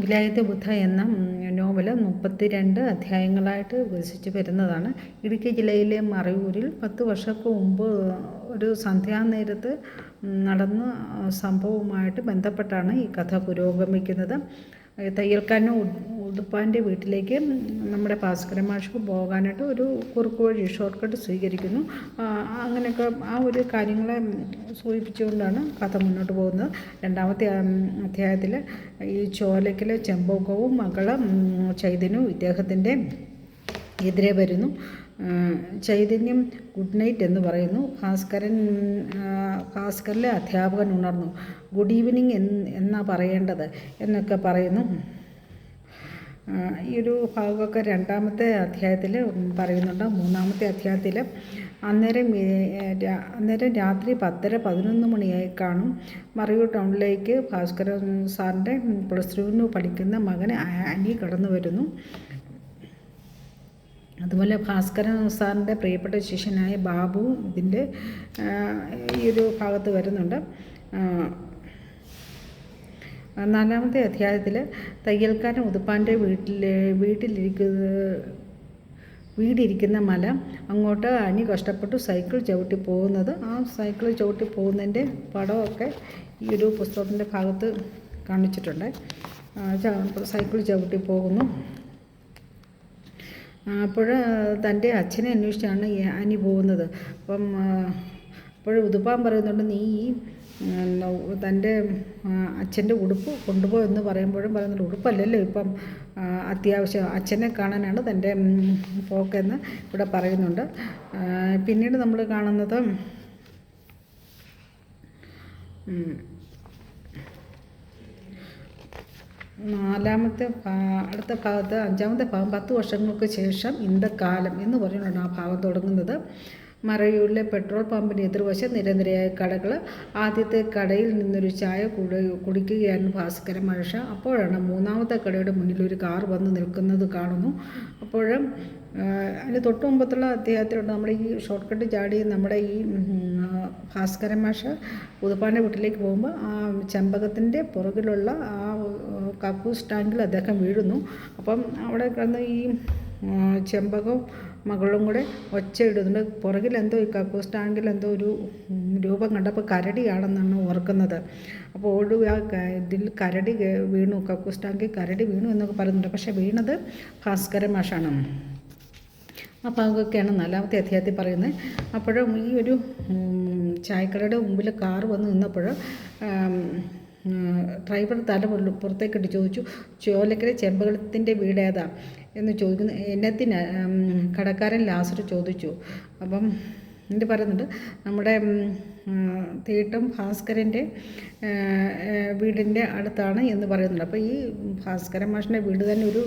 വിലായത്ത് ബുദ്ധ എന്ന നോവൽ മുപ്പത്തി രണ്ട് അധ്യായങ്ങളായിട്ട് വികസിച്ച് വരുന്നതാണ്. ഇടുക്കി ജില്ലയിലെ മറയൂരിൽ പത്ത് വർഷങ്ങൾക്ക് മുമ്പ് ഒരു സന്ധ്യാനേരത്ത് നടന്ന സംഭവവുമായിട്ട് ബന്ധപ്പെട്ടാണ് ഈ കഥ പുരോഗമിക്കുന്നത്. തയ്യൽക്കാരനും ഉടുപ്പാന്റെ വീട്ടിലേക്ക് നമ്മുടെ ഭാസ്കരൻ മാഷ് പോകാനായിട്ട് ഒരു കുറുക്ക് വഴി ഷോർട്ട് കട്ട് സ്വീകരിക്കുന്നു അങ്ങനെയൊക്കെ ആ ഒരു കാര്യങ്ങളെ സൂചിപ്പിച്ചുകൊണ്ടാണ് കഥ മുന്നോട്ട് പോകുന്നത്. രണ്ടാമത്തെ അധ്യായത്തിൽ ഈ ചോലക്കിലെ ചെമ്പകവും മകളും ചൈതന്യവും ഇദ്ദേഹത്തിന്റെ എതിരെ വരുന്നു. ചൈതന്യം ഗുഡ് നൈറ്റ് എന്ന് പറയുന്നു. ഭാസ്കരൻ ഭാസ്കറിലെ അധ്യാപകൻ ഉണർന്നു. ഗുഡ് ഈവനിങ് എന്നാ പറയേണ്ടത്? എന്നൊക്കെ പറയുന്നു. ഈ ഒരു ഭാഗമൊക്കെ രണ്ടാമത്തെ അധ്യായത്തിൽ പറയുന്നുണ്ട്. മൂന്നാമത്തെ അധ്യായത്തിൽ അന്നേരം അന്നേരം രാത്രി പത്തര പതിനൊന്ന് മണിയായി കാണും. മറയൂർ ടൗണിലേക്ക് ഭാസ്കരൻ സാറിന്റെ പ്ലസ് ടുവിന് പഠിക്കുന്ന മകൻ അനി കടന്നു വരുന്നു. അതുപോലെ ഭാസ്കരൻ സാറിന്റെ പ്രിയപ്പെട്ട ശിഷ്യനായ ബാബു ഇതിന്റെ ഈ ഒരു ഭാഗത്ത് വരുന്നുണ്ട്. നാലാമത്തെ അധ്യായത്തിൽ തയ്യൽക്കാരൻ ഉതുപ്പാന്റെ വീട്ടിൽ വീട്ടിലിരിക്കുന്ന വീടിരിക്കുന്ന മല അങ്ങോട്ട് അനി കഷ്ടപ്പെട്ടു സൈക്കിൾ ചവിട്ടി പോകുന്നത്. ആ സൈക്കിൾ ചവിട്ടി പോകുന്നതിന്റെ പടമൊക്കെ ഈ ഒരു പുസ്തകത്തിന്റെ ഭാഗത്ത് കാണിച്ചിട്ടുണ്ട്. സൈക്കിൾ ചവിട്ടി പോകുന്നു. അപ്പോൾ തന്റെ അച്ഛനെ അന്വേഷിച്ചാണ് അനി പോകുന്നത്. അപ്പം അപ്പോൾ ഉതുപ്പാൻ പറയുന്നുണ്ട് നീ ഈ തന്റെ അച്ഛന്റെ ഉടുപ്പ് കൊണ്ടുപോ എന്ന് പറയുമ്പോഴും പറയുന്നുണ്ട് ഉടുപ്പല്ലല്ലോ ഇപ്പം അത്യാവശ്യം അച്ഛനെ കാണാനാണ് തന്റെ പോക്കെന്ന് ഇവിടെ പറയുന്നുണ്ട്. പിന്നീട് നമ്മൾ കാണുന്നത് നാലാമത്തെ അടുത്ത ഭാഗത്ത് അഞ്ചാമത്തെ ഭാഗം പത്ത് വർഷങ്ങൾക്ക് ശേഷം ഇന്തക്കാലം എന്ന് പറഞ്ഞുകൊണ്ടാണ് ആ ഭാഗം തുടങ്ങുന്നത്. മറയൂരിലെ പെട്രോൾ പമ്പിന് എതിർവശം നിരനിരയായ കടകൾ ആദ്യത്തെ കടയിൽ നിന്നൊരു ചായ കുടി കുടിക്കുകയാണ് ഭാസ്കരൻ മഴ അപ്പോഴാണ് മൂന്നാമത്തെ കടയുടെ മുന്നിൽ ഒരു കാർ വന്ന് നിൽക്കുന്നത് കാണുന്നു. അപ്പോഴും അതിന് തൊട്ട് മുമ്പത്തുള്ള അദ്ദേഹത്തിലുണ്ട് നമ്മുടെ ഈ ഷോർട്ട് കട്ട് ചാടി നമ്മുടെ ഈ ഭാസ്കരൻ മാഷ പുതുപ്പാന്റെ വീട്ടിലേക്ക് പോകുമ്പോൾ ആ ചെമ്പകത്തിന്റെ പുറകിലുള്ള ആ കക്കൂസ് ടാങ്കിൽ അദ്ദേഹം വീഴുന്നു. അപ്പം അവിടെ കിടന്ന് ഈ ചെമ്പകവും മകളും കൂടെ ഒച്ചയിടുന്നുണ്ട് പുറകിലെന്തോ ഈ കക്കൂസ് ടാങ്കിൽ എന്തോ ഒരു രൂപം കണ്ടപ്പോൾ കരടിയാണെന്നാണ് ഓർക്കുന്നത്. അപ്പോൾ ഒഴിവ് ആ ഇതിൽ കരടി വീണു. കക്കൂസ് ടാങ്കിൽ കരടി വീണു എന്നൊക്കെ പറയുന്നുണ്ട്. പക്ഷേ വീണത് ഭാസ്കര മാഷാണ്. അപ്പോൾ അതൊക്കെയാണ് നാലാമത്തെ അധ്യായത്തിൽ പറയുന്നത്. അപ്പോഴും ഈ ഒരു ചായക്കടയുടെ മുമ്പിൽ കാർ വന്ന് നിന്നപ്പോൾ ഡ്രൈവർ തല പുറത്തേക്കിട്ട് ചോദിച്ചു ചോലക്കര ചെമ്പകത്തിന്റെ വീട് ഏതാ? എന്ന് ചോദിക്കുന്നു എന്നത്തിന് കടക്കാരൻ ലാസർ ചോദിച്ചു. അപ്പം എന്നിട്ട് പറയുന്നുണ്ട്? നമ്മുടെ തീട്ടും ഭാസ്കരന്റെ വീടിന്റെ അടുത്താണ് എന്ന് പറയുന്നുണ്ട്. അപ്പോൾ ഈ ഭാസ്കരൻ മാഷിന്റെ വീട് തന്നെ ഒരു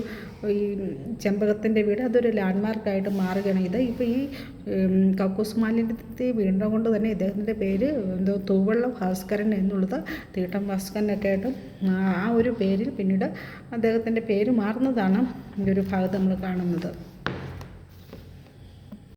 ഈ ചെമ്പകത്തിന്റെ വീട് അതൊരു ലാൻഡ് മാർക്കായിട്ട് മാറുകയാണ്. ഇത് ഇപ്പോൾ ഈ കക്കൂസ് മാലിന്യത്തെ വീണ്ടും കൊണ്ട് തന്നെ ഇദ്ദേഹത്തിന്റെ പേര് എന്തോ തൂവള്ള ഭാസ്കരൻ എന്നുള്ളത് തീട്ടം ഭാസ്കരനൊക്കെ ആയിട്ട് ആ ഒരു പേരിൽ പിന്നീട് അദ്ദേഹത്തിന്റെ പേര് മാറുന്നതാണ് ഈ ഒരു ഭാഗത്ത് നമ്മൾ കാണുന്നത്.